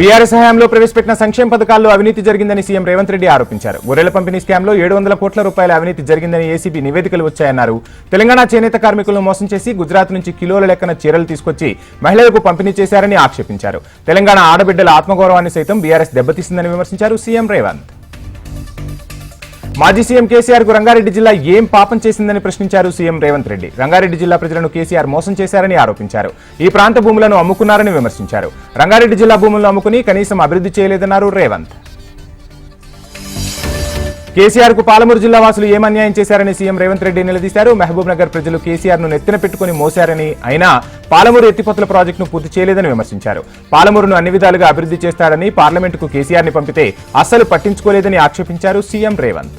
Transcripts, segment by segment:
BRS హయాంలో ప్రవేశపెట్టిన సంక్షేమ పథకాల్లో అవినీతి జరిగిందని సీఎం రేవంత్ రెడ్డి ఆరోపించారు. గొర్రెల పంపిణీ స్కామ్లో ఏడు వందల కోట్ల రూపాయల అవినీతి జరిగిందని ఏసీబీ నివేదికలు వచ్చాయన్నారు. తెలంగాణ చేనేత కార్మికులను మోసం చేసి గుజరాత్ నుంచి కిలోల లెక్కన చీరలు తీసుకొచ్చి మహిళలకు పంపిణీ చేశారని ఆక్షేపించారు. తెలంగాణ ఆడబిడ్డల ఆత్మగౌరవాన్ని సైతం బీఆర్ఎస్ దెబ్బతీసిందని విమర్శించారు సీఎం రేవంత్. మాజీ సీఎం కేసీఆర్కు రంగారెడ్డి జిల్లా ఏం పాపం చేసిందని ప్రశ్నించారు సీఎం రేవంత్ రెడ్డి. రంగారెడ్డి జిల్లా ప్రజలను కేసీఆర్ మోసం చేశారని ఆరోపించారు. ఈ ప్రాంత భూములను అమ్ముకున్నారని విమర్శించారు. రంగారెడ్డి జిల్లా భూములను అమ్ముకుని కనీసం అభివృద్ధి చేయలేదన్నారు రేవంత్. కేసీఆర్కు పాలమూరు జిల్లా వాసులు ఏం అన్యాయం చేశారని సీఎం రేవంత్ రెడ్డి నిలదీశారు. మహబూబ్ నగర్ ప్రజలు కేసీఆర్ను నెత్తిన పెట్టుకుని మోశారని అయినా పాలమూరు ఎత్తిపోతల ప్రాజెక్టును పూర్తి చేయలేదని విమర్శించారు. పాలమూరును అన్ని విధాలుగా అభివృద్ధి చేస్తాడని పార్లమెంటుకు కేసీఆర్ని పంపితే అస్సలు పట్టించుకోలేదని ఆక్షేపించారు సీఎం రేవంత్.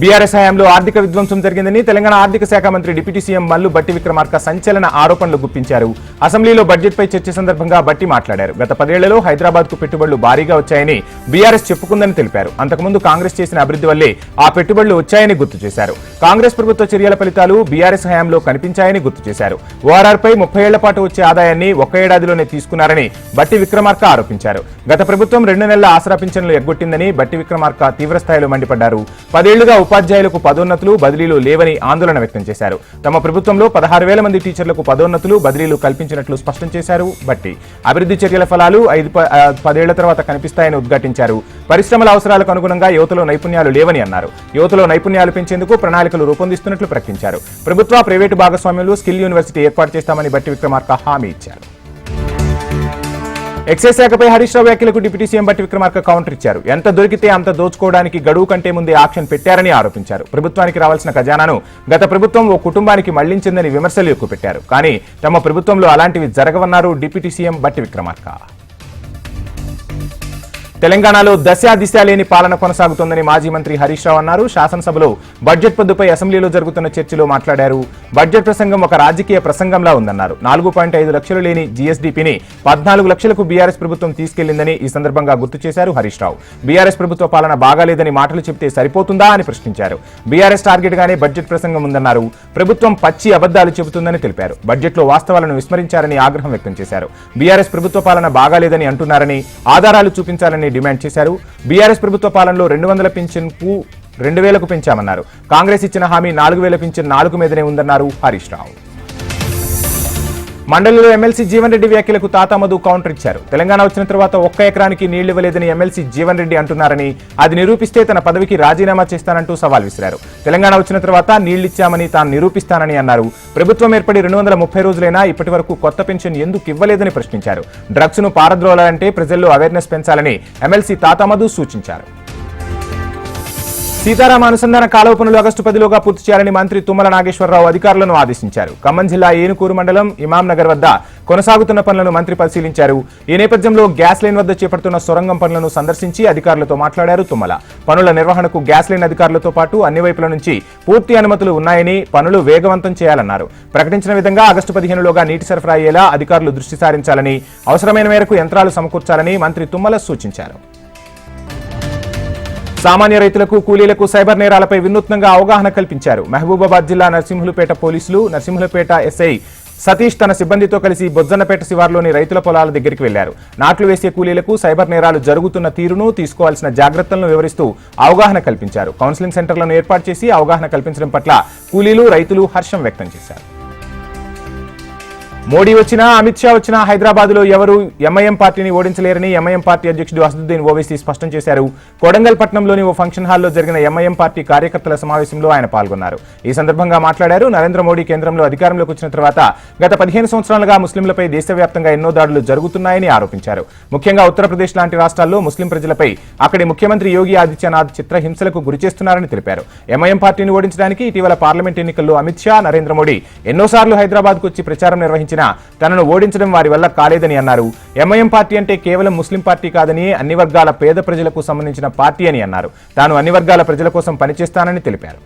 బీఆర్ఎస్ హయాంలో ఆర్థిక విధ్వంసం జరిగిందని తెలంగాణ ఆర్థిక శాఖ మంత్రి డిప్యూటీ సీఎం మల్లు బట్టి విక్రమార్క సంచలన ఆరోపణలు గుప్పించారు. అసెంబ్లీలో బడ్జెట్పై చర్చ సందర్భంగా బట్టి మాట్లాడారు. గత పదేళ్ళలో హైదరాబాద్కు పెట్టుబడులు భారీగా వచ్చాయని బీఆర్ఎస్ చెప్పుకుందని తెలిపారు. అంతకుముందు కాంగ్రెస్ చేసిన అభివృద్ధి వల్లే ఆ పెట్టుబడులు వచ్చాయని గుర్తు చేశారు. కాంగ్రెస్ ప్రభుత్వ చర్యల ఫలితాలు బీఆర్ఎస్ హయాంలో కనిపించాయని గుర్తు చేశారు. ఓఆర్ఆర్పై ముప్పై ఏళ్ళ పాటు వచ్చే ఆదాయాన్ని ఒక్క ఏడాదిలోనే తీసుకున్నారని బట్టి విక్రమార్క ఆరోపించారు. గత ప్రభుత్వం రెండు నెలల ఆసరా పింఛన్లు ఎగ్గొట్టిందని బట్టి విక్రమార్క తీవ్రస్థాయిలో మండిపడ్డారు. పదేళ్ళుగా ఉపాధ్యాయులకు పదోన్నతులు బదిలీలు లేవని ఆందోళన వ్యక్తం చేశారు. తమ ప్రభుత్వంలో పదహారు వేల మంది టీచర్లకు పదోన్నతులు బదిలీలు కల్పించినట్లు స్పష్టం చేశారు. బట్టి అభివృద్ధి చర్యల ఫలాలు ఐదు పదేళ్ళ తర్వాత కనిపిస్తాయని ఉద్ఘాటించారు. పరిశ్రమల అవసరాలకు అనుగుణంగా యువతలో నైపుణ్యాలు లేవని అన్నారు. యువతలో నైపుణ్యాలు పెంచేందుకు ప్రణాళికలు రూపొందిస్తున్నట్లు ప్రకటించారు. ప్రభుత్వ ప్రైవేటు భాగస్వామ్యంలో స్కిల్ యూనివర్సిటీ ఏర్పాటు చేస్తామని బట్టి విక్రమార్క హామీ ఇచ్చారు. ఎక్సైజ్ శాఖపై హరీష్ రావు వ్యాఖ్యలకు డిప్యూటీ సీఎం బట్టి విక్రమార్క కౌంటర్ ఇచ్చారు. ఎంత దొరికితే అంత దోచుకోవడానికి గడువు కంటే ముందే ఆక్షన్ పెట్టారని ఆరోపించారు. ప్రభుత్వానికి రావాల్సిన ఖజానాను గత ప్రభుత్వం ఓ కుటుంబానికి మళ్ళించిందని విమర్శలు ఎక్కువ పెట్టారు. కానీ తమ ప్రభుత్వంలో అలాంటివి జరగవన్నారు డిప్యూటీ సీఎం బట్టి విక్రమార్క. తెలంగాణలో దశా దిశ లేని పాలన కొనసాగుతోందని మాజీ మంత్రి హరీష్ రావు అన్నారు. శాసనసభలో బడ్జెట్ పొద్దుపై అసెంబ్లీలో జరుగుతున్న చర్చలో మాట్లాడారు. బడ్జెట్ ప్రసంగం ఒక రాజకీయ ప్రసంగంలా ఉందన్నారు. నాలుగు పాయింట్ ఐదు లక్షలు లేని జీఎస్డీపీని పద్నాలుగు లక్షలకు బీఆర్ఎస్ ప్రభుత్వం తీసుకెళ్ళిందని ఈ సందర్భంగా గుర్తు చేశారు హరీష్ రావు. బీఆర్ఎస్ ప్రభుత్వ పాలన బాగాలేదని మాటలు చెబితే సరిపోతుందా అని ప్రశ్నించారు. బీఆర్ఎస్ టార్గెట్ గానే బడ్జెట్ ప్రసంగం ఉందన్నారు. ప్రభుత్వం పచ్చి అబద్దాలు చెబుతుందని తెలిపారు. బడ్జెట్లో వాస్తవాలను విస్మరించారని ఆగ్రహం వ్యక్తం చేశారు. బీఆర్ఎస్ ప్రభుత్వ పాలన బాగాలేదని అంటున్నారని ఆధారాలు చూపించాలని డిమాండ్ చేశారు. బీఆర్ఎస్ ప్రభుత్వ పాలనలో రెండు వందల పింఛన్కు రెండు వేలకు పెంచామన్నారు. కాంగ్రెస్ ఇచ్చిన హామీ నాలుగు వేల పింఛన్ నాలుగు మీదనే ఉందన్నారు హరీష్ రావు. మండలిలో ఎమ్మెల్సీ జీవన్ రెడ్డి వ్యాఖ్యలకు తాతామధు కౌంటర్ ఇచ్చారు. తెలంగాణ వచ్చిన తర్వాత ఒక్క ఎకరానికి నీళ్ళు ఇవ్వలేదని ఎమ్మెల్సీ జీవన్ రెడ్డి అంటున్నారని అది నిరూపిస్తే తన పదవికి రాజీనామా చేస్తానంటూ సవాల్ విసిరారు. తెలంగాణ వచ్చిన తర్వాత నీళ్ళిచ్చామని తాను నిరూపిస్తానని అన్నారు. ప్రభుత్వం ఏర్పడి రెండు వందల ముప్పై రోజులైనా ఇప్పటి వరకు కొత్త పెన్షన్ ఎందుకు ఇవ్వలేదని ప్రశ్నించారు. డ్రగ్స్ను పారద్రోలాలంటే ప్రజల్లో అవేర్నెస్ పెంచాలని ఎమ్మెల్సీ తాతామధు సూచించారు. సీతారామ అనుసంధాన కాలువ పనులు ఆగస్టు పదిలోగా పూర్తి చేయాలని మంత్రి తుమ్మల నాగేశ్వరరావు అధికారులను ఆదేశించారు. ఖమ్మం జిల్లా ఏనుకూరు మండలం ఇమాం నగర్ వద్ద కొనసాగుతున్న పనులను మంత్రి పరిశీలించారు. ఈ నేపథ్యంలో గ్యాస్ లైన్ వద్ద చేపడుతున్న సొరంగం పనులను సందర్శించి అధికారులతో మాట్లాడారు తుమ్మల. పనుల నిర్వహణకు గ్యాస్ లైన్ అధికారులతో పాటు అన్ని వైపుల నుంచి పూర్తి అనుమతులు ఉన్నాయని పనులు వేగవంతం చేయాలన్నారు. ప్రకటించిన విధంగా ఆగస్టు పదిహేనులోగా నీటి సరఫరా అయ్యేలా అధికారులు దృష్టి సారించాలని అవసరమైన మేరకు యంత్రాలు సమకూర్చాలని మంత్రి తుమ్మల సూచించారు. సామాన్య రైతులకు కూలీలకు సైబర్ నేరాలపై వినూత్నంగా అవగాహన కల్పించారు. మహబూబాబాద్ జిల్లా నరసింహులపేట పోలీసులు నరసింహులపేట ఎస్ఐ సతీష్ తన సిబ్బందితో కలిసి బొజ్జన్నపేట శివార్లోని రైతుల పొలాల దగ్గరికి వెళ్ళారు. నాట్లు వేసే కూలీలకు సైబర్ నేరాలు జరుగుతున్న తీరును తీసుకోవాల్సిన జాగ్రత్తలను వివరిస్తూ అవగాహన కల్పించారు. కౌన్సిలింగ్ సెంటర్లను ఏర్పాటు చేసి అవగాహన కల్పించడం పట్ల కూలీలు రైతులు హర్షం వ్యక్తం చేశారు. మోడీ వచ్చినా అమిత్ షా వచ్చినా హైదరాబాద్లో ఎవరు ఎంఐఎం పార్టీని ఓడించలేరని ఎంఐఎం పార్టీ అధ్యక్షుడు అసదుద్దీన్ ఓవైసీ స్పష్టం చేశారు. కొడంగల్ పట్నంలోని ఓ ఫంక్షన్ హాల్లో జరిగిన ఎంఐఎం పార్టీ కార్యకర్తల సమావేశంలో ఆయన పాల్గొన్నారు. ఈ సందర్భంగా మాట్లాడారు. నరేంద్ర మోడీ కేంద్రంలో అధికారంలోకి వచ్చిన తర్వాత గత పదిహేను సంవత్సరాలుగా ముస్లింలపై దేశవ్యాప్తంగా ఎన్నో దాడులు జరుగుతున్నాయని ఆరోపించారు. ముఖ్యంగా ఉత్తరప్రదేశ్ లాంటి రాష్ట్రాల్లో ముస్లిం ప్రజలపై అక్కడి ముఖ్యమంత్రి యోగి ఆదిత్యనాథ్ చిత్రహింసలకు గురి చేస్తున్నారని తెలిపారు. ఎంఐఎం పార్టీని ఓడించడానికి ఇటీవల పార్లమెంట్ ఎన్నికల్లో అమిత్ షా నరేంద్ర మోడీ ఎన్నోసార్లు హైదరాబాద్కు వచ్చి ప్రచారం నిర్వహించినా తనను ఓడించడం వారి వల్ల కాలేదని అన్నారు. ఎంఐఎం పార్టీ అంటే కేవలం ముస్లిం పార్టీ కాదని అన్ని వర్గాల పేద ప్రజలకు సంబంధించిన పార్టీ అని అన్నారు. తాను అన్ని వర్గాల ప్రజల కోసం పనిచేస్తానని తెలిపారు.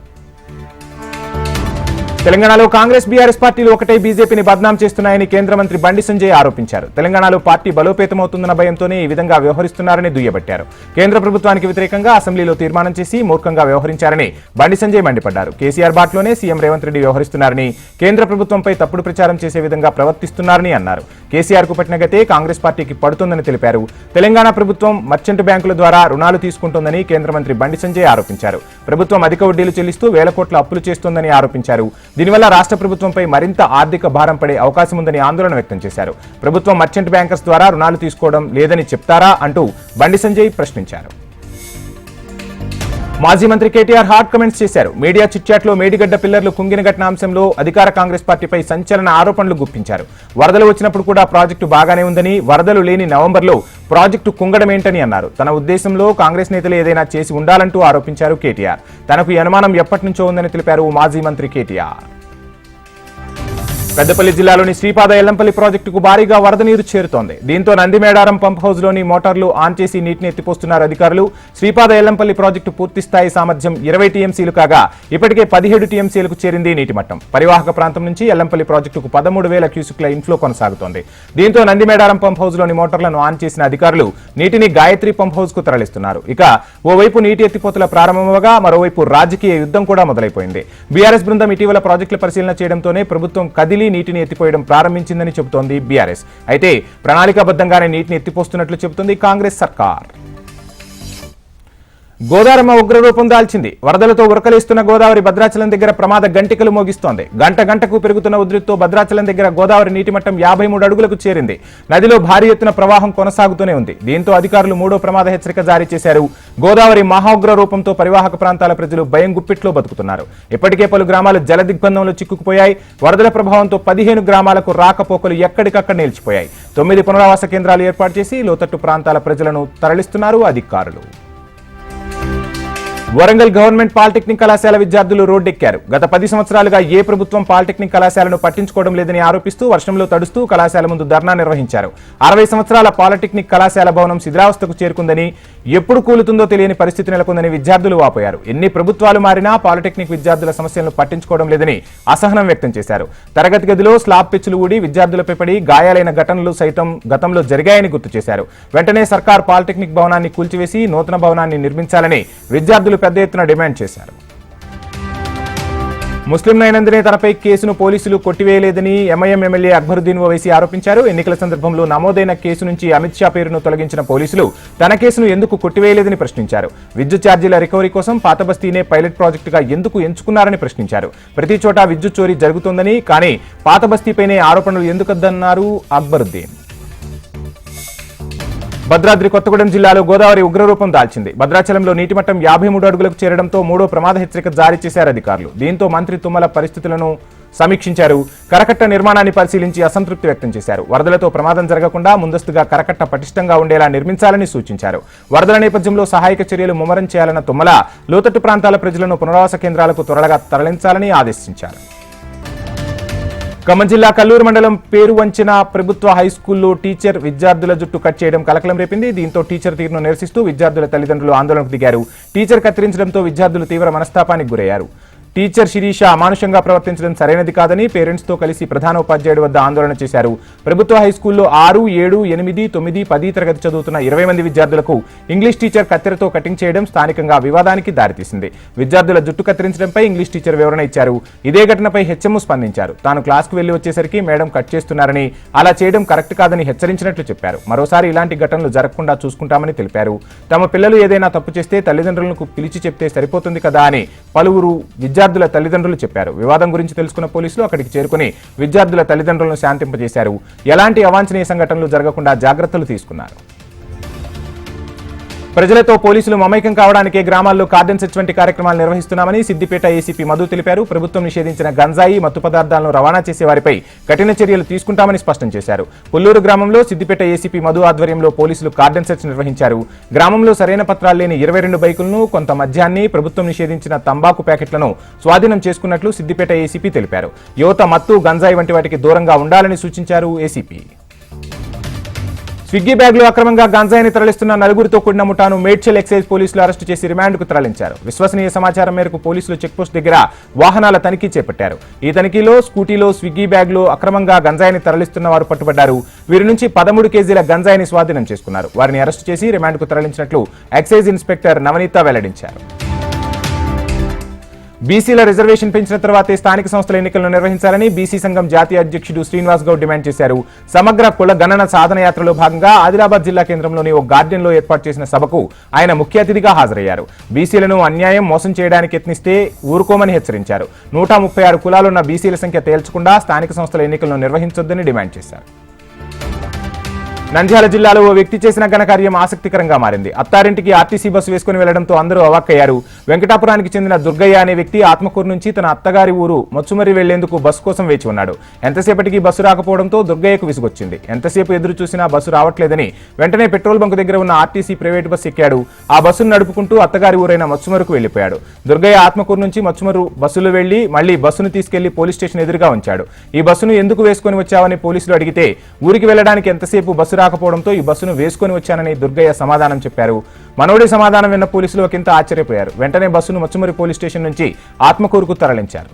తెలంగాణలో కాంగ్రెస్ బీఆర్ఎస్ పార్టీలు ఒకటే బీజేపీని బద్నాం చేస్తున్నాయని కేంద్ర మంత్రి బండి సంజయ్ ఆరోపించారు. తెలంగాణలో పార్టీ బలోపేతమవుతుందన్న భయంతోనే ఈ విధంగా వ్యవహరిస్తున్నారని దుయ్యబట్టారు. కేంద్ర ప్రభుత్వానికి వ్యతిరేకంగా అసెంబ్లీలో తీర్మానం చేసి మూర్ఖంగా వ్యవహరించారని బండి సంజయ్ మండిపడ్డారు. కేసీఆర్ బాట్లోనే సీఎం రేవంత్ రెడ్డి వ్యవహరిస్తున్నారని కేంద్ర ప్రభుత్వంపై తప్పుడు ప్రచారం చేసే విధంగా ప్రవర్తిస్తున్నారని అన్నారు. కేసీఆర్కు పట్టిన గతే కాంగ్రెస్ పార్టీకి పడుతుందని తెలిపారు. తెలంగాణ ప్రభుత్వం మర్చెంట్ బ్యాంకుల ద్వారా రుణాలు తీసుకుంటోందని కేంద్ర మంత్రి బండి సంజయ్ ఆరోపించారు. ప్రభుత్వం అధిక వడ్డీలు చెల్లిస్తూ వేల కోట్ల అప్పులు చేస్తోందని ఆరోపించారు. దీనివల్ల రాష్ట్ర ప్రభుత్వంపై మరింత ఆర్థిక భారం పడే అవకాశం ఉందని ఆందోళన వ్యక్తం చేశారు. ప్రభుత్వం మర్చెంట్ బ్యాంకర్స్ ద్వారా రుణాలు తీసుకోవడం లేదని చెప్తారా అంటూ బండి సంజయ్ ప్రశ్నించారు. మాజీ మంత్రి కేటీఆర్ హాట్ కమెంట్స్ చేశారు. మీడియా చిట్చాట్లో మేడిగడ్డ పిల్లర్లు కుంగిన ఘటన అంశంలో అధికార కాంగ్రెస్ పార్టీపై సంచలన ఆరోపణలు గుప్పించారు. వరదలు వచ్చినప్పుడు కూడా ప్రాజెక్టు బాగానే ఉందని వరదలు లేని నవంబర్లో ప్రాజెక్టు కుంగడం ఏంటని అన్నారు. తన ఉద్దేశంలో కాంగ్రెస్ నేతలు ఏదైనా చేసి ఉండాలంటూ ఆరోపించారు కేటీఆర్. తనకు అనుమానం ఎప్పటి నుంచో ఉందని తెలిపారు మాజీ మంత్రి కేటీఆర్. పెద్దపల్లి జిల్లాలోని శ్రీపాద ఎల్లంపల్లి ప్రాజెక్టుకు భారీగా వరద నీరు చేరుతోంది. దీంతో నందిమేడారం పంప్ హౌస్లోని మోటార్లు ఆన్ చేసి నీటిని ఎత్తిపోస్తున్నారు అధికారులు. శ్రీపాద ఎల్లంపల్లి ప్రాజెక్టు పూర్తి స్థాయి సామర్థ్యం ఇరవై టీఎంసీలు కాగా ఇప్పటికే పదిహేడు టీఎంసీలకు చేరింది నీటి మట్టం పరివాహక ప్రాంతం నుంచి ఎల్లంపల్లి ప్రాజెక్టుకు పదమూడు వేల క్యూసిక్ల ఇన్ఫ్లో కొనసాగుతోంది. దీంతో నందిమేడారం పంప్ హౌస్లోని మోటార్లను ఆన్ చేసిన అధికారులు నీటిని గాయత్రి పంప్ హౌస్కు తరలిస్తున్నారు. ఇక ఓవైపు నీటి ఎత్తిపోతల ప్రారంభమవగా మరోవైపు రాజకీయ యుద్ధం కూడా మొదలైపోయింది. బీఆర్ఎస్ బృందం ఇటీవల ప్రాజెక్టుల పరిశీలన చేయడంతోనే ప్రభుత్వం కదిలి నీటిని ఎత్తిపోయడం ప్రారంభించిందని చెబుతోంది బీఆర్ఎస్. అయితే ప్రణాళికాబద్ధంగానే నీటిని ఎత్తిపోస్తున్నట్లు చెబుతోంది కాంగ్రెస్ సర్కార్. గోదావరమ్మ ఉగ్రరూపం దాల్చింది. వరదలతో ఉరకలేస్తున్న గోదావరి భద్రాచలం దగ్గర ప్రమాద గంటికలు మోగిస్తోంది. గంట గంటకు పెరుగుతున్న ఉధృతితో భద్రాచలం దగ్గర గోదావరి నీటి మట్టం యాభై మూడు అడుగులకు చేరింది. నదిలో భారీ ఎత్తున ప్రవాహం కొనసాగుతూనే ఉంది. దీంతో అధికారులు మూడో ప్రమాద హెచ్చరిక జారీ చేశారు. గోదావరి మహాగ్ర రూపంతో పరివాహక ప్రాంతాల ప్రజలు భయం గుప్పిట్లో బతుకుతున్నారు. ఇప్పటికే పలు గ్రామాలు జల దిగ్బంధంలో చిక్కుకుపోయాయి. వరదల ప్రభావంతో పదిహేను గ్రామాలకు రాకపోకలు ఎక్కడికక్కడ నిలిచిపోయాయి. తొమ్మిది పునరావాస కేంద్రాలు ఏర్పాటు చేసి లోతట్టు ప్రాంతాల ప్రజలను తరలిస్తున్నారు అధికారులు. వరంగల్ గవర్నమెంట్ పాలిటెక్నిక్ కళాశాల విద్యార్థులు రోడ్డెక్కారు. గత పది సంవత్సరాలుగా ఏ ప్రభుత్వం పాలిటెక్నిక్ కళాశాలను పట్టించుకోవడం లేదని ఆరోపిస్తూ వర్షంలో తడుస్తూ కళాశాల ముందు ధర్నా నిర్వహించారు. అరవై సంవత్సరాల పాలిటెక్నిక్ కళాశాల భవనం శిథిరావస్థకు చేరుకుందని ఎప్పుడు కూలుతుందో తెలియని పరిస్థితి నెలకొందని విద్యార్థులు వాపోయారు. ఎన్ని ప్రభుత్వాలు మారినా పాలిటెక్నిక్ విద్యార్థుల సమస్యలను పట్టించుకోవడం లేదని అసహనం వ్యక్తం చేశారు. తరగతి గదిలో స్లాబ్ పిచ్చులు ఊడి విద్యార్థులపై పడి గాయాలైన ఘటనలు సైతం గతంలో జరిగాయని గుర్తు చేశారు. వెంటనే సర్కార్ పాలిటెక్నిక్ భవనాన్ని కూల్చివేసి నూతన భవనాన్ని నిర్మించాలని విద్యార్థులు పెద్ద ఎత్తున డిమాండ్ చేశారు. ముస్లిం నయనందనే తనపై కేసును పోలీసులు కొట్టివేయలేదని ఎంఐఎం ఎమ్మెల్యే అక్బరుద్దీన్ ఓవైసీ ఆరోపించారు. ఎన్నికల సందర్భంలో నమోదైన కేసు నుంచి అమిత్ షా పేరును తొలగించిన పోలీసులు తన కేసును ఎందుకు కొట్టివేయలేదని ప్రశ్నించారు. విద్యుత్ ఛార్జీల రికవరీ కోసం పాత బస్తీనే పైలట్ ప్రాజెక్టుగా ఎందుకు ఎంచుకున్నారని ప్రశ్నించారు. ప్రతి చోట విద్యుత్ చోరీ జరుగుతోందని కానీ పాత బస్తీపైనే ఆరోపణలు ఎందుకద్దన్నారు అక్బరుద్దీన్. భద్రాద్రి కొత్తగూడెం జిల్లాలో గోదావరి ఉగ్రరూపం దాల్చింది. భద్రాచలంలో నీటిమట్టం యాభై మూడు అడుగులకు చేరడంతో మూడో ప్రమాద హెచ్చరిక జారీ చేశారు అధికారులు. దీంతో మంత్రి తుమ్మల పరిస్థితులను సమీక్షించారు. కరకట్ట నిర్మాణాన్ని పరిశీలించి అసంతృప్తి వ్యక్తం చేశారు. వరదలతో ప్రమాదం జరగకుండా ముందస్తుగా కరకట్ట పటిష్టంగా ఉండేలా నిర్మించాలని సూచించారు. వరదల నేపథ్యంలో సహాయక చర్యలు ముమ్మరం చేయాలన్న తుమ్మల లోతట్టు ప్రాంతాల ప్రజలను పునరావాస కేంద్రాలకు త్వరగా తరలించాలని ఆదేశించారు. ఖమ్మం జిల్లా కల్లూరు మండలం పేరు వంచిన ప్రభుత్వ హై స్కూల్లో టీచర్ విద్యార్థుల జుట్టు కట్ చేయడం కలకలం రేపింది. దీంతో టీచర్ తీరును నిరసిస్తూ విద్యార్థుల తల్లిదండ్రులు ఆందోళనకు దిగారు. టీచర్ కత్తిరించడంతో విద్యార్థులు తీవ్ర మనస్తాపానికి గురయ్యారు. టీచర్ శిరీష అమానుషంగా ప్రవర్తించడం సరైనది కాదని పేరెంట్స్తో కలిసి ప్రధాన ఉపాధ్యాయుడి వద్ద ఆందోళన చేశారు. ప్రభుత్వ హై స్కూల్లో ఆరు ఏడు ఎనిమిది తొమ్మిది పది తరగతి చదువుతున్న ఇరవై మంది విద్యార్థులకు ఇంగ్లీష్ టీచర్ కత్తెరతో కటింగ్ చేయడం స్థానికంగా వివాదానికి దారితీసింది. విద్యార్థుల జుట్టు కత్తిరించడంపై ఇంగ్లీష్ టీచర్ వివరణ ఇచ్చారు. ఇదే ఘటనపై హెచ్ఎం స్పందించారు. తాను క్లాస్కు వెళ్ళి వచ్చేసరికి మేడం కట్ చేస్తున్నారని అలా చేయడం కరెక్ట్ కాదని హెచ్చరించినట్లు చెప్పారు. మరోసారి ఇలాంటి ఘటనలు జరగకుండా చూసుకుంటామని తెలిపారు. తమ పిల్లలు ఏదైనా తప్పు చేస్తే తల్లిదండ్రులకు పిలిచి చెప్తే సరిపోతుంది కదా అని పలువురు విద్యార్థుల తల్లిదండ్రులు చెప్పారు. వివాదం గురించి తెలుసుకున్న పోలీసులు అక్కడికి చేరుకుని విద్యార్థుల తల్లిదండ్రులను శాంతింపజేశారు. ఎలాంటి అవాంఛనీయ సంఘటనలు జరగకుండా జాగ్రత్తలు తీసుకున్నారు. ప్రజలతో పోలీసులు మమైకం కావడానికే గ్రామాల్లో కార్డన్ సెర్చ్ వంటి కార్యక్రమాలు నిర్వహిస్తున్నామని సిద్దిపేట ఏసీపీ మధు తెలిపారు. ప్రభుత్వం నిషేధించిన గంజాయి మత్తు పదార్థాలను రవాణా చేసే వారిపై కఠిన చర్యలు తీసుకుంటామని స్పష్టం చేశారు. పుల్లూరు గ్రామంలో సిద్దిపేట ఏసీపీ మధు ఆధ్వర్యంలో పోలీసులు కార్డెన్ సెర్చ్ నిర్వహించారు. గ్రామంలో సరైన పత్రాలు లేని ఇరవై రెండు బైకులను కొంత మద్యాన్ని ప్రభుత్వం నిషేధించిన తంబాకు ప్యాకెట్లను స్వాధీనం చేసుకున్నట్లు సిద్దిపేట ఏసీపీ తెలిపారు. యువత మత్తు గంజాయి వంటి వాటికి దూరంగా ఉండాలని సూచించారు ఏసీపీ. స్విగ్గీ బ్యాగ్లో అక్రమంగా గంజాయిని తరలిస్తున్న నలుగురితో కూడిన ముఠాను మేడ్చల్ ఎక్సైజ్ పోలీసులు అరెస్టు చేసి రిమాండ్కు తరలించారు. విశ్వసనీయ సమాచారం మేరకు పోలీసులు చెక్పోస్ట్ దగ్గర వాహనాల తనిఖీ చేపట్టారు. ఈ తనిఖీలో స్కూటీలో స్విగ్గీ బ్యాగ్లో అక్రమంగా గంజాయిని తరలిస్తున్న వారు పట్టుబడ్డారు. వీరి నుంచి పదమూడు కేజీల గంజాయిని స్వాధీనం చేసుకున్నారు. వారిని అరెస్టు చేసి రిమాండ్కు తరలించినట్లు ఎక్సైజ్ ఇన్స్పెక్టర్ నవనీత వెల్లడించారు. బీసీల రిజర్వేషన్ పెంచిన తర్వాతే స్థానిక సంస్థల ఎన్నికలను నిర్వహించాలని బీసీ సంఘం జాతీయ అధ్యక్షుడు శ్రీనివాస్ గౌడ్ డిమాండ్ చేశారు. సమగ్ర కుల గణన సాధన యాత్రలో భాగంగా ఆదిలాబాద్ జిల్లా కేంద్రంలోని ఓ గార్డెన్లో ఏర్పాటు చేసిన సభకు ఆయన ముఖ్య అతిథిగా హాజరయ్యారు. బీసీలను అన్యాయం మోసం చేయడానికి యత్నిస్తే ఊరుకోమని హెచ్చరించారు. నూట ముప్పై ఆరు కులాలున్న బీసీల సంఖ్య తేల్చకుండా స్థానిక సంస్థల ఎన్నికలను నిర్వహించొద్దని డిమాండ్ చేశారు. నంద్యాల జిల్లాలో ఓ వ్యక్తి చేసిన ఘనకార్యం ఆసక్తికరంగా మారింది. అత్తారింటికి ఆర్టీసీ బస్సు వేసుకుని వెళ్ళడంతో అందరూ అవాక్కయ్యారు. వెంకటాపురానికి చెందిన దుర్గయ్య అనే వ్యక్తి ఆత్మకూరు నుంచి తన అత్తగారి ఊరు మొచ్చుమరి వెళ్ళేందుకు బస్సు కోసం వేచి ఉన్నాడు. ఎంతసేపటికి బస్సు రాకపోవడంతో దుర్గయ్యకు విసుగొచ్చింది. ఎంతసేపు ఎదురు చూసినా బస్సు రావట్లేదని వెంటనే పెట్రోల్ బంక్ దగ్గర ఉన్న ఆర్టీసీ ప్రైవేట్ బస్సు ఎక్కాడు. ఆ బస్సును నడుపుకుంటూ అత్తగారి ఊరైన మచ్చుమరుకు వెళ్ళిపోయాడు దుర్గయ్య ఆత్మకూరు నుంచి మచ్చుమరు బస్సులు వెళ్ళి మళ్ళీ బస్సును తీసుకెళ్ళి పోలీస్ స్టేషన్ ఎదురుగా ఉంచాడు. ఈ బస్సును ఎందుకు వేసుకొని వచ్చావని పోలీసులు అడిగితే ఊరికి వెళ్ళడానికి ఎంతసేపు బస్సు రాకపోవడంతో ఈ బస్సును వేసుకొని వచ్చానని దుర్గయ్య సమాధానం చెప్పారు. మనోడి సమాధానం విన్న పోలీసులు ఒకంత ఆశ్చర్యపోయారు. వెంటనే బస్సును మచ్చుమరి పోలీస్ స్టేషన్ నుంచి ఆత్మకూరుకు తరలించారు.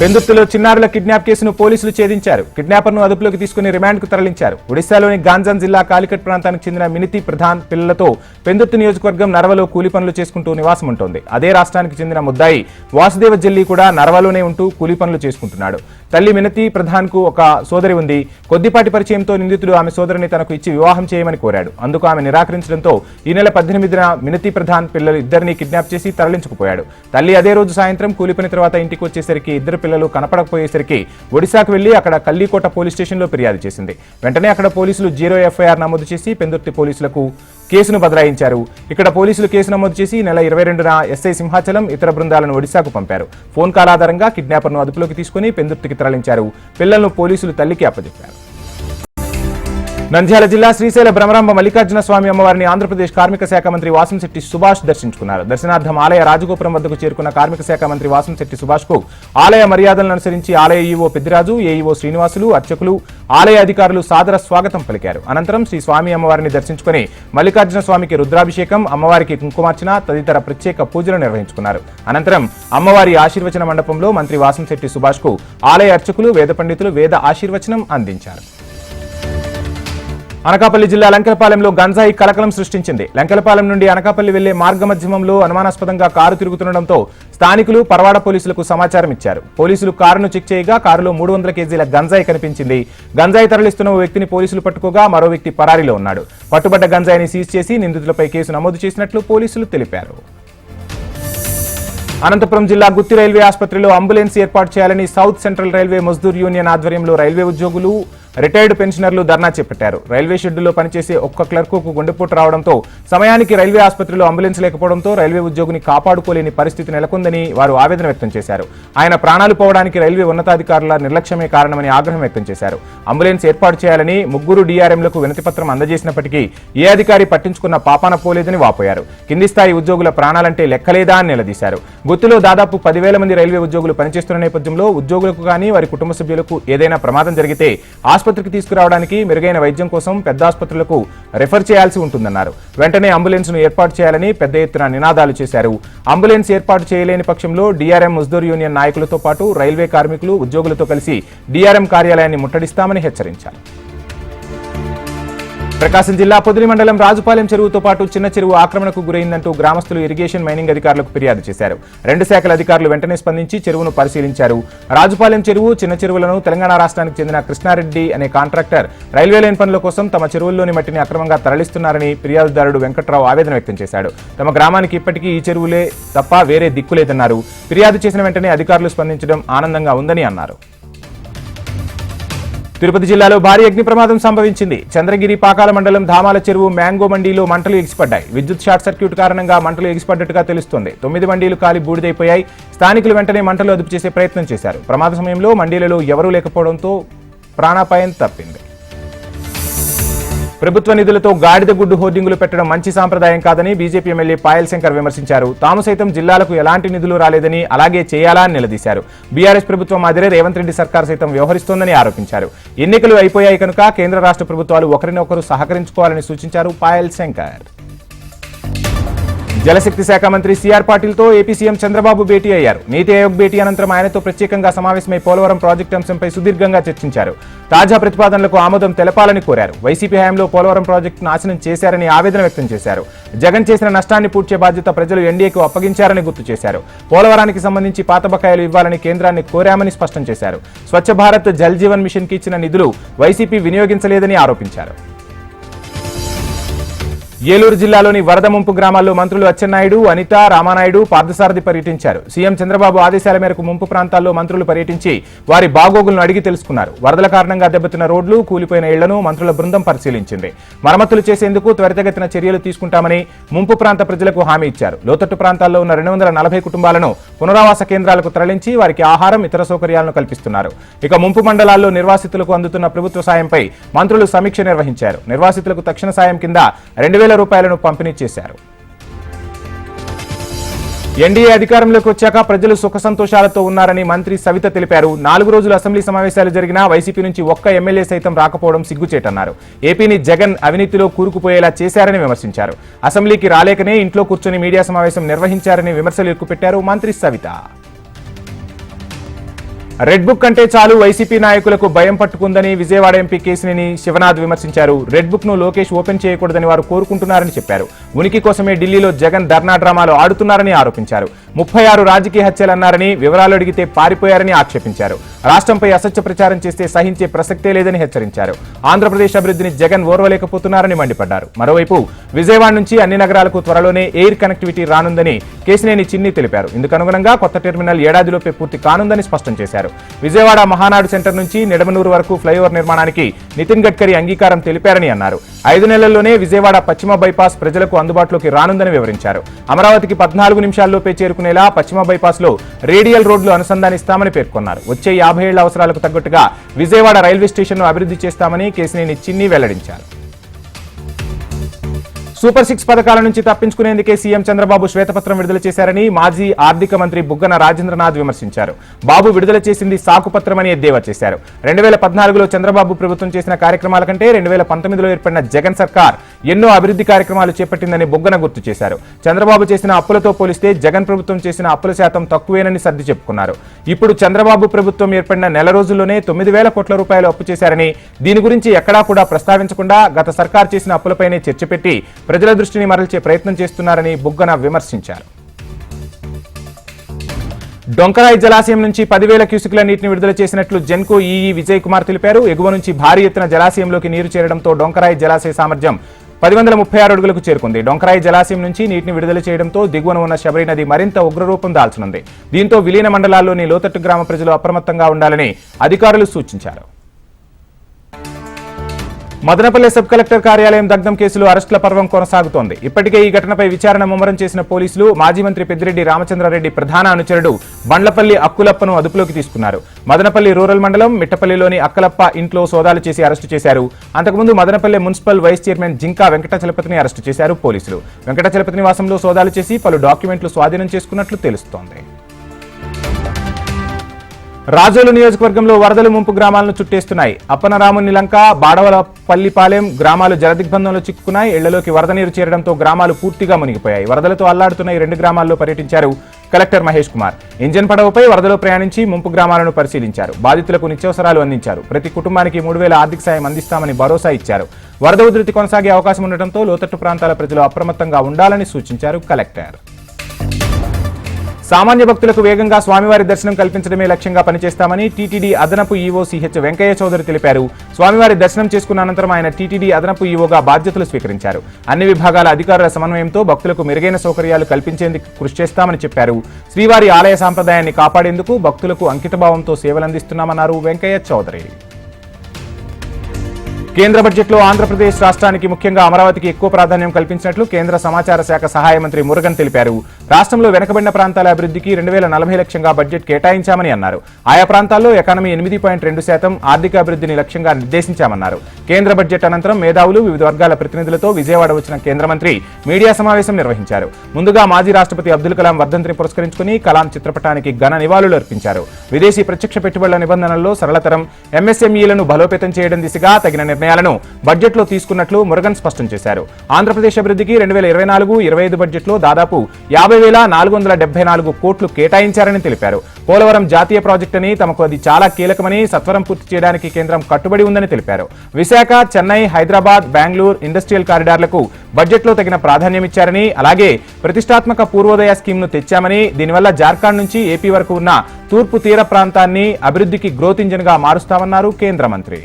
పెందుర్తిలో చిన్నారుల కిడ్నాప్ కేసును పోలీసులు ఛేదించారు. కిడ్నాపర్ను అదుపులోకి తీసుకుని రిమాండ్కు తరలించారు. ఒడిశాలోని గాంజాన్ జిల్లా కాలికట్ ప్రాంతానికి చెందిన మినితి ప్రధాన్ పిల్లలతో పెందుర్తి నియోజకవర్గం నరవలో కూలి పనులు చేసుకుంటూ నివాసం ఉంటోంది అదే రాష్ట్రానికి చెందిన ముద్దాయి వాసుదేవ జల్లి కూడా నరవలోనే ఉంటూ కూలి పనులు చేసుకుంటున్నాడు. తల్లి మినతి ప్రధాన్కు ఒక సోదరి ఉంది. కొద్దిపాటి పరిచయంతో నిందితుడు ఆమె సోదరిని తనకు ఇచ్చి వివాహం చేయమని కోరాడు. అందుకు ఆమె నిరాకరించడంతో ఈ నెల పద్దెనిమిదిన మినతి ప్రధాన్ పిల్లలు ఇద్దరిని కిడ్నాప్ చేసి తరలించుకుపోయాడు. తల్లి అదే రోజు సాయంత్రం కూలి పని తర్వాత ఇంటికి వచ్చేసరికి ఇద్దరు పిల్లలు కనపడకపోయేసరికి ఒడిశాకు వెళ్ళి అక్కడ కల్లీకోట పోలీస్ స్టేషన్లో ఫిర్యాదు చేసింది. వెంటనే అక్కడ పోలీసులు జీరో ఎఫ్ఐఆర్ నమోదు చేసి పెందుర్తి పోలీసులకు కేసును బదలాయించారు. ఇక్కడ పోలీసులు కేసు నమోదు చేసి నెల ఇరవై రెండున ఎస్ఐ సింహాచలం ఇతర బృందాలను ఒడిశాకు పంపారు. ఫోన్ కాల్ ఆధారంగా కిడ్నాపర్ను అదుపులోకి తీసుకుని పెందుర్తికి తరలించారు. పిల్లలను పోలీసులు తల్లికి అప్పచెప్పారు నంద్యాల జిల్లా శ్రీశైల భ్రమరాంబ మల్లికార్జున స్వామి అమ్మవారిని ఆంధ్రప్రదేశ్ కార్మిక శాఖ మంత్రి వాసంశెట్టి సుభాష్ దర్శించుకున్నారు. దర్శనార్థం ఆలయ రాజగోపురం వద్దకు చేరుకున్న కార్మిక శాఖ మంత్రి వాసంశెట్టి సుభాష్కు ఆలయ మర్యాదలను అనుసరించి ఆలయ ఈవో పెద్దిరాజు ఏఈఓ శ్రీనివాసులు అర్చకులు ఆలయ అధికారులు సాదర స్వాగతం పలికారు. అనంతరం శ్రీ స్వామి అమ్మవారిని దర్శించుకుని మల్లికార్జున స్వామికి రుద్రాభిషేకం అమ్మవారికి కుంకుమార్చన తదితర ప్రత్యేక పూజలు నిర్వహించుకున్నారు. అనంతరం అమ్మవారి ఆశీర్వచన మండపంలో మంత్రి వాసంశెట్టి సుభాష్కు ఆలయ అర్చకులు వేద పండితులు వేద ఆశీర్వచనం అందించారు. అనకాపల్లి జిల్లా లంకెలపాలెంలో గంజాయి కలకలం సృష్టించింది. లంకెలపాలెం నుండి అనకాపల్లి వెళ్ళే మార్గమధ్యమంలో అనుమానాస్పదంగా కారు తిరుగుతుండటంతో స్థానికులు పరవాడ పోలీసులకు సమాచారం ఇచ్చారు. పోలీసులు కారును చెక్ చేయగా కారులో మూడు వందల కేజీల గంజాయి కనిపించింది. గంజాయి తరలిస్తున్న ఓ వ్యక్తిని పోలీసులు పట్టుకోగా మరో వ్యక్తి పరారీలో ఉన్నాడు. పట్టుబడ్డ గంజాయిని సీజ్ చేసి నిందితులపై కేసు నమోదు చేసినట్లు పోలీసులు తెలిపారు. అనంతపురం జిల్లా గుత్తి రైల్వే ఆసుపత్రిలో అంబులెన్స్ ఏర్పాటు చేయాలని south central railway Mazdoor union ఆధ్వర్యంలో రైల్వే ఉద్యోగులు రిటైర్డ్ పెన్షనర్లు ధర్నా చేపట్టారు. రైల్వే షెడ్యూల్లో పనిచేసే ఒక్క క్లర్కుకు గుండెపోటు రావడంతో సమయానికి రైల్వే ఆసుపత్రిలో అంబులెన్స్ లేకపోవడంతో రైల్వే ఉద్యోగిని కాపాడుకోలేని పరిస్థితి నెలకొందని వారు ఆవేదన వ్యక్తం చేశారు. ఆయన ప్రాణాలు పోవడానికి రైల్వే ఉన్నతాధికారుల నిర్లక్ష్యమే కారణమని ఆగ్రహం వ్యక్తం చేశారు. అంబులెన్స్ ఏర్పాటు చేయాలని ముగ్గురు డీఆర్ఎంలకు వినతిపత్రం అందజేసినప్పటికీ ఏ అధికారి పట్టించుకున్న పాపాన పోలేదని వాపోయారు. కింది స్థాయి ఉద్యోగుల ప్రాణాలంటే లెక్కలేదా అని నిలదీశారు. గుత్తులో దాదాపు పదివేల మంది రైల్వే ఉద్యోగులు పనిచేస్తున్న నేపథ్యంలో ఉద్యోగులకు కానీ వారి కుటుంబ సభ్యులకు ఏదైనా ప్రమాదం జరిగితే ఆసుపత్రికి తీసుకురావడానికి మెరుగైన వైద్యం కోసం పెద్ద ఆసుపత్రులకు రెఫర్ చేయాల్సి ఉంటుందన్నారు. వెంటనే అంబులెన్స్ను ఏర్పాటు చేయాలని పెద్ద ఎత్తున నినాదాలు చేశారు. అంబులెన్స్ ఏర్పాటు చేయలేని పక్షంలో డిఆర్ఎం మజ్దూర్ యూనియన్ నాయకులతో పాటు రైల్వే కార్మికులు ఉద్యోగులతో కలిసి డిఆర్ఎం కార్యాలయాన్ని ముట్టడిస్తామని హెచ్చరించారు. ప్రకాశం జిల్లా పొదిలి మండలం రాజుపాలెం చెరువుతో పాటు చిన్న చెరువు ఆక్రమణకు గురైందంటూ గ్రామస్తులు ఇరిగేషన్ మైనింగ్ అధికారులకు ఫిర్యాదు చేశారు. రెండు శాఖల అధికారులు వెంటనే స్పందించి చెరువును పరిశీలించారు. రాజుపాలెం చెరువు చిన్న చెరువులను తెలంగాణ రాష్ట్రానికి చెందిన కృష్ణారెడ్డి అనే కాంట్రాక్టర్ రైల్వే లైన్ పనుల కోసం తమ చెరువుల్లోని మట్టిని అక్రమంగా తరలిస్తున్నారని ఫిర్యాదుదారుడు వెంకట్రావు ఆవేదన వ్యక్తం చేశాడు. తమ గ్రామానికి ఇప్పటికీ ఈ చెరువులే తప్ప వేరే దిక్కులేదన్నారు ఫిర్యాదు చేసిన వెంటనే అధికారులు స్పందించడం ఆనందంగా ఉందని అన్నారు. తిరుపతి జిల్లాలో భారీ అగ్ని ప్రమాదం సంభవించింది. చంద్రగిరి పాకాల మండలం ధామాల చెరువు మ్యాంగో మండీలో మంటలు ఎగిసిపడ్డాయి. విద్యుత్ షార్ట్ సర్క్యూట్ కారణంగా మంటలు ఎగిసిపడ్డట్టుగా తెలుస్తోంది. తొమ్మిది మండీలు కాలి బూడిదైపోయాయి. స్థానికులు వెంటనే మంటలు అదుపు చేసే ప్రయత్నం చేశారు. ప్రమాద సమయంలో మండీలలో ఎవరూ లేకపోవడంతో ప్రాణాపాయం తప్పింది. ప్రభుత్వ నిధులతో గాడిద గుడ్డు హోర్డింగులు పెట్టడం మంచి సాంప్రదాయం కాదని బీజేపీ ఎమ్మెల్యే పాయల్ శంకర్ విమర్శించారు. తాము సైతం జిల్లాలకు ఎలాంటి నిధులు రాలేదని అలాగే చేయాలా అని నిలదీశారు. బీఆర్ఎస్ ప్రభుత్వం మాదిరే రేవంత్ రెడ్డి సర్కార్ సైతం వ్యవహరిస్తోందని ఆరోపించారు. ఎన్నికలు అయిపోయాయి కనుక కేంద్ర రాష్ట్ర ప్రభుత్వాలు ఒకరినొకరు సహకరించుకోవాలని సూచించారు పాయల్ శంకర్. జలశక్తి శాఖ మంత్రి సిఆర్ పాటిల్తో ఏపీ సీఎం చంద్రబాబు భేటీ అయ్యారు. నీతి ఆయోగ్ భేటీ అనంతరం ఆయనతో ప్రత్యేకంగా సమావేశమై పోలవరం ప్రాజెక్టు అంశంపై సుదీర్ఘంగా చర్చించారు. తాజా ప్రతిపాదనలకు ఆమోదం తెలపాలని కోరారు. వైసీపీ హయాంలో పోలవరం ప్రాజెక్టు నాశనం చేశారని ఆవేదన వ్యక్తం చేశారు. జగన్ చేసిన నష్టాన్ని పూడ్చే బాధ్యత ప్రజలు ఎన్డీఏకు అప్పగించారని గుర్తు చేశారు. పోలవరానికి సంబంధించి పాత బకాయిలు ఇవ్వాలని కేంద్రాన్ని కోరామని స్పష్టం చేశారు. స్వచ్ఛ భారత్ జల్ జీవన్ మిషన్కి ఇచ్చిన నిధులు వైసీపీ వినియోగించలేదని ఆరోపించారు. ఏలూరు జిల్లాలోని వరద ముంపు గ్రామాల్లో మంత్రులు అచ్చెన్నాయుడు అనిత రామానాయుడు పార్థసారథి పర్యటించారు. సీఎం చంద్రబాబు ఆదేశాల మేరకు ముంపు ప్రాంతాల్లో మంత్రులు పర్యటించి వారి బాగోగులను అడిగి తెలుసుకున్నారు. వరదల కారణంగా దెబ్బతిన్న రోడ్లు కూలిపోయిన ఇళ్ళను మంత్రుల బృందం పరిశీలించింది. మరమ్మతులు చేసేందుకు త్వరితగతిన చర్యలు తీసుకుంటామని ముంపు ప్రాంత ప్రజలకు హామీ ఇచ్చారు. లోతట్టు ప్రాంతాల్లో ఉన్న రెండు వందల నలభై కుటుంబాలను పునరావాస కేంద్రాలకు తరలించి వారికి ఆహారం ఇతర సౌకర్యాలను కల్పిస్తున్నారు. ఇక ముంపు మండలాల్లో నిర్వాసితులకు అందుతున్న ప్రభుత్వ సాయంపై మంత్రులు సమీక్ష నిర్వహించారు. నిర్వాసితులకు తక్షణ సాయం కింద రెండు వేల రూపాయలను పంపిణీ చేశారు. ఎన్డీఏ అధికారంలోకి వచ్చాక ప్రజలు సుఖ సంతోషాలతో ఉన్నారని మంత్రి సవిత తెలిపారు. నాలుగు రోజులు అసెంబ్లీ సమావేశాలు జరిగినా వైసీపీ నుంచి ఒక్క ఎమ్మెల్యే సైతం రాకపోవడం సిగ్గుచేటన్నారు. ఏపీని జగన్ అవినీతిలో కూరుకుపోయేలా చేశారని విమర్శించారు. అసెంబ్లీకి రాలేకనే ఇంట్లో కూర్చొని మీడియా సమావేశం నిర్వహించారని విమర్శలు ఎక్కుపెట్టారు మంత్రి సవిత. రెడ్ బుక్ అంటే చాలు వైసీపీ నాయకులకు భయం పట్టుకుందని విజయవాడ ఎంపీ కేసినేని శివనాథ్ విమర్శించారు. రెడ్ బుక్ను లోకేష్ ఓపెన్ చేయకూడదని వారు కోరుకుంటున్నారని చెప్పారు. ఉనికి కోసమే ఢిల్లీలో జగన్ ధర్నా డ్రామాలు ఆడుతున్నారని ఆరోపించారు. ముప్పై ఆరు రాజకీయ హత్యలన్నారని వివరాలు అడిగితే పారిపోయారని ఆక్షేపించారు. రాష్ట్రంపై అసత్య ప్రచారం చేస్తే సహించే ప్రసక్తే లేదని హెచ్చరించారు. ఆంధ్రప్రదేశ్ అభివృద్ధిని జగన్ ఓర్వలేకపోతున్నారని మండిపడ్డారు. మరోవైపు విజయవాడ నుంచి అన్ని నగరాలకు త్వరలోనే ఎయిర్ కనెక్టివిటీ రానుందని కేసినేని చిన్ని తెలిపారు. ఇందుకు అనుగుణంగా కొత్త టెర్మినల్ ఏడాదిలోపే పూర్తి కానుందని స్పష్టం చేశారు. విజయవాడ మహానాడు సెంటర్ నుంచి నిడమనూరు వరకు ఫ్లైఓవర్ నిర్మాణానికి నితిన్ గడ్కరీ అంగీకారం తెలిపారని అన్నారు. ఐదు నెలల్లోనే విజయవాడ పశ్చిమ బైపాస్ ప్రజలకు అందుబాటులోకి రానుందని వివరించారు. అమరావతికి పద్నాలుగు నిమిషాల్లోపే చేరుకునేలా పశ్చిమ బైపాస్లో రేడియల్ రోడ్లు అనుసంధానిస్తామని పేర్కొన్నారు. వచ్చే యాభై ఏళ్ళ అవసరాలకు తగ్గట్టుగా విజయవాడ రైల్వే స్టేషన్ను అభివృద్ధి చేస్తామని కేసినేని చిన్ని వెల్లడించారు. సూపర్ సిక్స్ పథకాల నుంచి తప్పించుకునేందుకే సీఎం చంద్రబాబు శ్వేతపత్రం విడుదల చేశారని మాజీ ఆర్థిక మంత్రి బుగ్గన రాజేంద్రనాథ్ విమర్శించారు. బాబు విడుదల చేసింది సాకుపత్రమని ఎద్దేవా చేశారు. రెండు వేల పద్నాలుగులో చంద్రబాబు ప్రభుత్వం చేసిన కార్యక్రమాల కంటే రెండు వేల పంతొమ్మిదిలో ఏర్పడిన జగన్ సర్కార్ ఎన్నో అభివృద్ధి కార్యక్రమాలు చేపట్టిందని బుగ్గన గుర్తు చేశారు. చంద్రబాబు చేసిన అప్పులతో పోలిస్తే జగన్ ప్రభుత్వం చేసిన అప్పుల శాతం తక్కువేనని సర్ది చెప్పుకున్నారు. ఇప్పుడు చంద్రబాబు ప్రభుత్వం ఏర్పడిన నెల రోజుల్లోనే తొమ్మిది వేల కోట్ల రూపాయలు అప్పు చేశారని దీని గురించి ఎక్కడా కూడా ప్రస్తావించకుండా గత సర్కార్ చేసిన అప్పులపైనే చర్చ పెట్టి ప్రజల దృష్టిని మరల్చే ప్రయత్నం చేస్తున్నారని బుగ్గన విమర్శించారు. డొంకరాయి జలాశయం నుంచి పదివేల క్యూసిక్ల నీటిని విడుదల చేసినట్లు జెన్కో ఈఈ విజయ్ కుమార్ తెలిపారు. ఎగువ నుంచి భారీ ఎత్తున జలాశయంలోకి నీరు చేరడంతో డొంకరాయి జలాశయ సామర్థ్యం పది వందల ముప్పై ఆరు అడుగులకు చేరుకుంది. డొంకరాయి జలాశయం నుంచి నీటిని విడుదల చేయడంతో దిగువన ఉన్న శబరి నది మరింత ఉగ్రరూపం దాల్చనుంది. దీంతో విలీన మండలాల్లోని లోతట్టు గ్రామ ప్రజలు అప్రమత్తంగా ఉండాలని అధికారులు సూచించారు. మదనపల్లె సబ్ కలెక్టర్ కార్యాలయం దగ్ధం కేసులో అరెస్టుల పర్వం కొనసాగుతోంది. ఇప్పటికే ఈ ఘటనపై విచారణ ముమ్మరం చేసిన పోలీసులు మాజీ మంత్రి పెద్దిరెడ్డి రామచంద్రారెడ్డి ప్రధాన అనుచరుడు బండ్లపల్లి అక్కులప్పను అదుపులోకి తీసుకున్నారు. మదనపల్లి రూరల్ మండలం మిట్టపల్లిలోని అక్కలప్ప ఇంట్లో సోదాలు చేసి అరెస్టు చేశారు. అంతకుముందు Madanapalle municipal vice chairman Jinka వెంకటచలపతిని arrest చేశారు పోలీసులు. వెంకటచలపతి నివాసంలో సోదాలు చేసి పలు డాక్యుమెంట్లు స్వాధీనం చేసుకున్నట్లు తెలుస్తోంది. రాజోలు నియోజకవర్గంలో వరదలు ముంపు గ్రామాలను చుట్టేస్తున్నాయి. అప్పనరాముని లంక బాడవల పల్లిపాలెం గ్రామాలు జలదిగ్బంధంలో చిక్కుకున్నాయి. ఇళ్ళలోకి వరద నీరు చేరడంతో గ్రామాలు పూర్తిగా మునిగిపోయాయి. వరదలతో అల్లాడుతున్న ఈ రెండు గ్రామాల్లో పర్యటించారు కలెక్టర్ మహేష్ కుమార్. ఇంజన్ పడవపై వరదలో ప్రయాణించి ముంపు గ్రామాలను పరిశీలించారు. బాధితులకు నిత్యావసరాలు అందించారు. ప్రతి కుటుంబానికి మూడు వేల ఆర్థిక సాయం అందిస్తామని భరోసా ఇచ్చారు. వరద ఉధృతి కొనసాగే అవకాశం ఉండటంతో లోతట్టు ప్రాంతాల ప్రజలు అప్రమత్తంగా ఉండాలని సూచించారు కలెక్టర్. సామాన్య భక్తులకు వేగంగా స్వామివారి దర్శనం కల్పించడమే లక్ష్యంగా పనిచేస్తామని టీటీడీ అదనపు ఈవో సిహెచ్ వెంకయ్య చౌదరి తెలిపారు. స్వామివారి దర్శనం చేసుకున్న అనంతరం ఆయన టీటీడీ అదనపు ఈవోగా బాధ్యతలు స్వీకరించారు. అన్ని విభాగాల అధికారుల సమన్వయంతో భక్తులకు మెరుగైన సౌకర్యాలు కల్పించేందుకు కృషి చేస్తామని చెప్పారు. శ్రీవారి ఆలయ సాంప్రదాయాన్ని కాపాడేందుకు భక్తులకు అంకితభావంతో సేవలందిస్తున్నామన్నారు వెంకయ్య చౌదరి. కేంద్ర బడ్జెట్లో ఆంధ్రప్రదేశ్ రాష్ట్రానికి ముఖ్యంగా అమరావతికి ఎక్కువ ప్రాధాన్యం కల్పించినట్లు కేంద్ర సమాచార శాఖ సహాయ మంత్రి మురుగన్ తెలిపారు. రాష్ట్రంలో వెనుకబడిన ప్రాంతాల అభివృద్ధికి రెండు వేల నలభై లక్ష్యంగా బడ్జెట్ కేటాయించామని అన్నారు. ఆయా ప్రాంతాల్లో ఎకానమీ ఎనిమిది పాయింట్ రెండు శాతం ఆర్థిక అభివృద్ధిని లక్ష్యంగా నిర్దేశించామన్నారు. కేంద్ర బడ్జెట్ అనంతరం మేధావులు వివిధ వర్గాల ప్రతినిధులతో విజయవాడ వచ్చిన కేంద్ర మంత్రి మీడియా సమావేశం నిర్వహించారు. ముందుగా మాజీ రాష్ట్రపతి అబ్దుల్ కలాం వర్ధంతిని పురస్కరించుకుని కలాం చిత్రపటానికి ఘన నివాళులు అర్పించారు. విదేశీ ప్రత్యక్ష పెట్టుబడుల నిబంధనల్లో సరళతరం ఎంఎస్ఎంఈలను బలోపేతం చేయడం దిశగా తగిన నిర్ణయాలను బడ్జెట్లో తీసుకున్నట్లు మురుగన్ స్పష్టం చేశారు. ఆంధ్రప్రదేశ్ అభివృద్ధికి రెండు వేల ఇరవై నాలుగు ఇరవై ఐదు బడ్జెట్లో దాదాపు యాభై వేల నాలుగు వందల డెబ్బై నాలుగు కోట్లు కేటాయించారని తెలిపారు. పోలవరం జాతీయ ప్రాజెక్ట్ అని తమకు అది చాలా కీలకమని సత్వరం పూర్తి చేయడానికి కేంద్రం కట్టుబడి ఉందని తెలిపారు. విశాఖ చెన్నై హైదరాబాద్ బెంగళూరు ఇండస్ట్రియల్ కారిడార్లకు బడ్జెట్లో తగిన ప్రాధాన్యమిచ్చారని అలాగే ప్రతిష్టాత్మక పూర్వోదయ స్కీమ్ను తెచ్చామని దీనివల్ల జార్ఖండ్ నుంచి ఏపీ వరకు ఉన్న తూర్పు తీర ప్రాంతాన్ని అభివృద్ధికి గ్రోత్ ఇంజిన్గా మారుస్తామన్నారు కేంద్ర మంత్రి.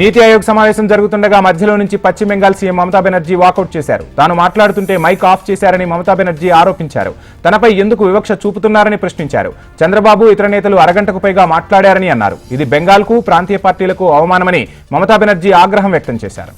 నీతి ఆయోగ్ సమావేశం జరుగుతుండగా మధ్యలో నుంచి పశ్చిమ బెంగాల్ సీఎం మమతా బెనర్జీ వాకౌట్ చేశారు. తాను మాట్లాడుతుంటే మైక్ ఆఫ్ చేశారని మమతా బెనర్జీ ఆరోపించారు. తనపై ఎందుకు వివక్ష చూపుతున్నారని ప్రశ్నించారు. చంద్రబాబు ఇతర నేతలు అరగంటకు పైగా మాట్లాడారని అన్నారు. ఇది బెంగాల్కు ప్రాంతీయ పార్టీలకు అవమానమని మమతా బెనర్జీ ఆగ్రహం వ్యక్తం చేశారు.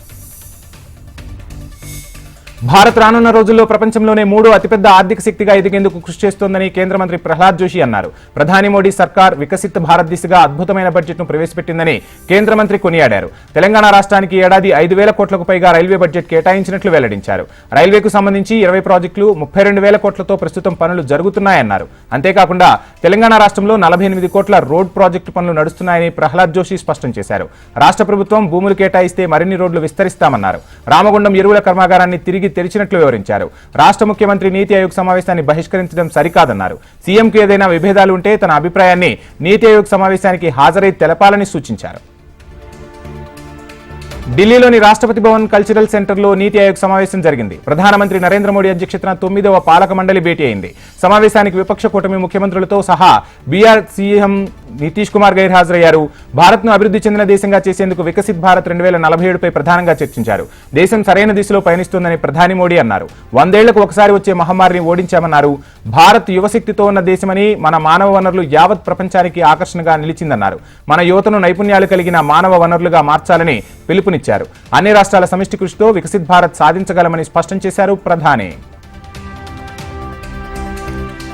భారత్ రానున్న రోజుల్లో ప్రపంచంలోనే మూడో అతిపెద్ద ఆర్థిక శక్తిగా ఎదిగేందుకు కృషి చేస్తోందని కేంద్ర మంత్రి ప్రహ్లాద్ జోషి అన్నారు. ప్రధాని మోడీ సర్కార్ వికసిత్ భారత్ దిశగా అద్భుతమైన బడ్జెట్ను ప్రవేశపెట్టిందని కేంద్ర మంత్రి కొనియాడారు. తెలంగాణ రాష్ట్రానికి ఏడాది ఐదు వేల కోట్లకు పైగా రైల్వే బడ్జెట్ కేటాయించినట్లు వెల్లడించారు. రైల్వేకు సంబంధించి ఇరవై ప్రాజెక్టులు ముప్పై రెండు వేల కోట్లతో ప్రస్తుతం పనులు జరుగుతున్నాయన్నారు. అంతేకాకుండా తెలంగాణ రాష్ట్రంలో నలభై ఎనిమిది కోట్ల రోడ్ ప్రాజెక్టు పనులు నడుస్తున్నాయని ప్రహ్లాద్ జోషి స్పష్టం చేశారు. రాష్ట్ర ప్రభుత్వం భూములు కేటాయిస్తే మరిన్ని రోడ్లు విస్తరిస్తామన్నారు. రామగుండం ఎరువుల కర్మాగారాన్ని తిరిగి తెరిచినట్లు వివరించారు. రాష్ట్ర ముఖ్యమంత్రి నీతి ఆయోగ్ సమావేశాన్ని బహిష్కరించడం సరికాదన్నారు. సీఎంకు ఏదైనా విభేదాలు ఉంటే తన అభిప్రాయాన్ని నీతి ఆయోగ్ సమావేశానికి హాజరై తెలపాలని సూచించారు. ఢిల్లీలోని రాష్ట్రపతి భవన్ కల్చరల్ సెంటర్లో నీతి ఆయోగ్ సమావేశం జరిగింది. ప్రధానమంత్రి నరేంద్ర మోడీ అధ్యక్షతన తొమ్మిదవ పాలక మండలి భేటీ అయింది. సమావేశానికి విపక్ష కూటమి ముఖ్యమంత్రులతో సహా బీఆర్ సీఎం నితీష్ కుమార్ గైర్హాజరయ్యారు. భారత్ను అభివృద్ధి చెందిన దేశంగా చేసేందుకు వికసిత్ భారత్ రెండు వేల నలభై ఏడుపై ప్రధానంగా చర్చించారు. దేశం సరైన దిశలో పయనిస్తోందని ప్రధాని మోడీ అన్నారు. వందేళ్ళకు ఒకసారి వచ్చే మహమ్మారిని ఓడించామన్నారు. భారత్ యువశక్తితో ఉన్న దేశమని మన మానవ వనరులు యావత్ ప్రపంచానికి ఆకర్షణగా నిలిచిందన్నారు. మన యువతను నైపుణ్యాలు కలిగిన మానవ వనరులుగా మార్చాలని పిలుపునిచ్చారు. అన్ని రాష్ట్రాల సమిష్టి కృషితో వికసిత్ భారత్ సాధించగలమని స్పష్టం చేశారు ప్రధాని.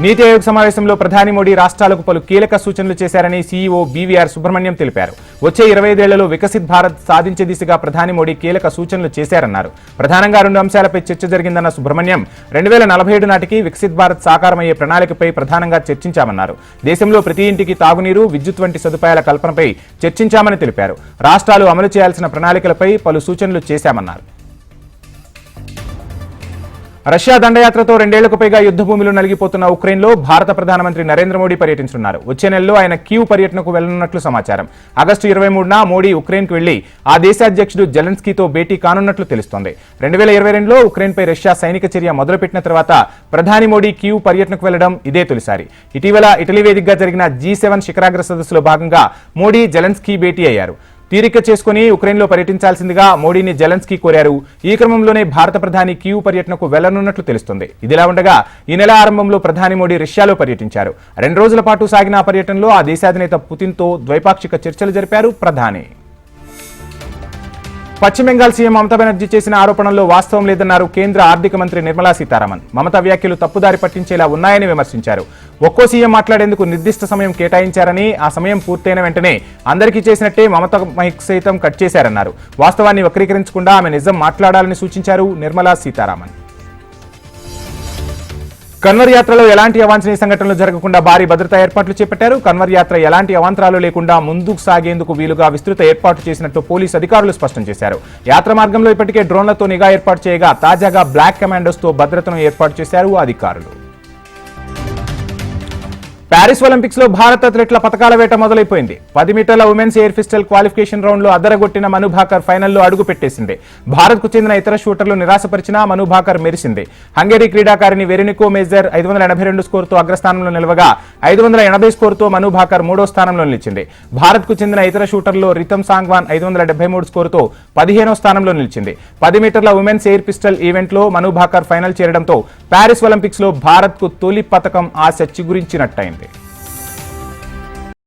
నీతి ఆయోగ్ సమావేశంలో ప్రధాని మోడీ రాష్ట్రాలకు పలు కీలక సూచనలు చేశారని సీఈఓ బీవీఆర్ సుబ్రహ్మణ్యం తెలిపారు. వచ్చే ఇరవై ఐదేళ్ళలో వికసిత్ భారత్ సాధించే దిశగా ప్రధాని మోడీ కీలక సూచనలు చేశారన్నారు. ప్రధానంగా రెండు అంశాలపై చర్చ జరిగిందన్న సుబ్రహ్మణ్యం రెండు వేల నలభై ఏడు నాటికి వికసిత్ భారత్ సాకారమయ్యే ప్రణాళికపై ప్రధానంగా చర్చించామన్నారు. దేశంలో ప్రతి ఇంటికి తాగునీరు విద్యుత్ వంటి సదుపాయాల కల్పనపై చర్చించామని తెలిపారు. రాష్ట్రాలు అమలు చేయాల్సిన ప్రణాళికలపై పలు సూచనలు చేశామన్నారు. రష్యా దండయాత్రతో రెండేళ్ళకు పైగా యుద్ధభూమిలో నలిగిపోతున్న ఉక్రెయిన్లో భారత ప్రధానమంత్రి నరేంద్ర మోడీ పర్యటించనున్నారు. వచ్చే నెలలో ఆయన క్యూ పర్యటనకు వెళ్ళనున్నట్లు సమాచారం. ఆగస్టు ఇరవై మూడున మోడీ ఉక్రెయిన్కు వెళ్ళి ఆ దేశాధ్యక్షుడు జెలెన్స్కీతో భేటీ కానున్నట్లు తెలుస్తోంది. రెండు వేల ఇరవై రెండులో ఉక్రెయిన్పై రష్యా సైనిక చర్య మొదలుపెట్టిన తర్వాత ప్రధాని మోడీ క్యూ పర్యటనకు వెళ్ళడం ఇదే తొలిసారి. ఇటీవల ఇటలీ వేదికగా జరిగిన జీ సెవెన్ శిఖరాగ్ర సదస్సులో భాగంగా మోడీ జెలెన్స్కీ భేటీ అయ్యారు. తీరిక చేసుకుని ఉక్రెయిన్లో పర్యటించాల్సిందిగా మోడీని జెలెన్స్కీ కోరారు. ఈ క్రమంలోనే భారత ప్రధాని కీవ్ పర్యటనకు వెళ్ళనున్నట్లు తెలుస్తుంది. ఇదిలా ఉండగా ఈ నెల ఆరంభంలో ప్రధాని మోడీ రష్యాలో పర్యటించారు. రెండు రోజుల పాటు సాగిన ఆ పర్యటనలో ఆ దేశాధినేత పుతిన్తో ద్వైపాక్షిక చర్చలు జరిపారు ప్రధాని. పశ్చిమ బెంగాల్ సీఎం మమతా బెనర్జీ చేసిన ఆరోపణల్లో వాస్తవం లేదన్నారు కేంద్ర ఆర్థిక మంత్రి నిర్మలా సీతారామన్. మమతా వ్యాఖ్యలు తప్పుదారి పట్టించేలా ఉన్నాయని విమర్శించారు. ఒక్కో సీఎం మాట్లాడేందుకు నిర్దిష్ట సమయం కేటాయించారని ఆ సమయం పూర్తయిన వెంటనే అందరికీ చేసినట్టే మమత మైక్ సైతం కట్ చేశారన్నారు. వాస్తవాన్ని వక్రీకరించకుండా ఆమె నిజం మాట్లాడాలని సూచించారు నిర్మలా సీతారామన్. కన్వర్ యాత్రలో ఎలాంటి అవాంఛనీయ సంఘటనలు జరగకుండా భారీ భద్రతా ఏర్పాట్లు చేపట్టారు. కన్వర్ యాత్ర ఎలాంటి అవాంతరాలు లేకుండా ముందుకు సాగేందుకు వీలుగా విస్తృత ఏర్పాటు చేసినట్టు పోలీసు అధికారులు స్పష్టం చేశారు. యాత్ర మార్గంలో ఇప్పటికే డ్రోన్లతో నిఘా ఏర్పాటు చేయగా తాజాగా బ్లాక్ కమాండోస్తో భద్రతను ఏర్పాటు చేశారు అధికారులు. ప్యారిస్ ఒలింపిక్స్లో భారత్ అథ్లెట్ల పథకాల వేట మొదలైపోయింది. పది మీటర్ల ఉమెన్స్ ఎయిర్ పిస్టల్ క్వాలిఫికేషన్ రౌండ్లో అదరగొట్టిన మనుభాకర్ ఫైనల్లో అడుగు పెట్టేసింది. భారత్కు చెందిన ఇతర షూటర్లు నిరాశపరిచినా మను భాకర్ మెరిసింది. హంగేరీ క్రీడాకారిణి వెరినికో మేజర్ ఐదు వందల ఎనభై రెండు స్కోర్తో అగ్రస్థానంలో నిలవగా ఐదు వందల ఎనభై స్కోరుతో మను భాకర్ మూడో స్థానంలో నిలిచింది. భారత్కు చెందిన ఇతర షూటర్లో రితం సాంగ్వాన్ ఐదు వందల డెబ్బై మూడు స్కోర్తో పదిహేనో స్థానంలో నిలిచింది. పది మీటర్ల ఉమెన్స్ ఎయిర్ పిస్టల్ ఈవెంట్లో మనుభాకర్ మను భాకర్ ఫైనల్ చేరడంతో ప్యారిస్ ఒలింపిక్స్లో భారత్కు తొలి పథకం ఆశ చిగురించినట్టయింది.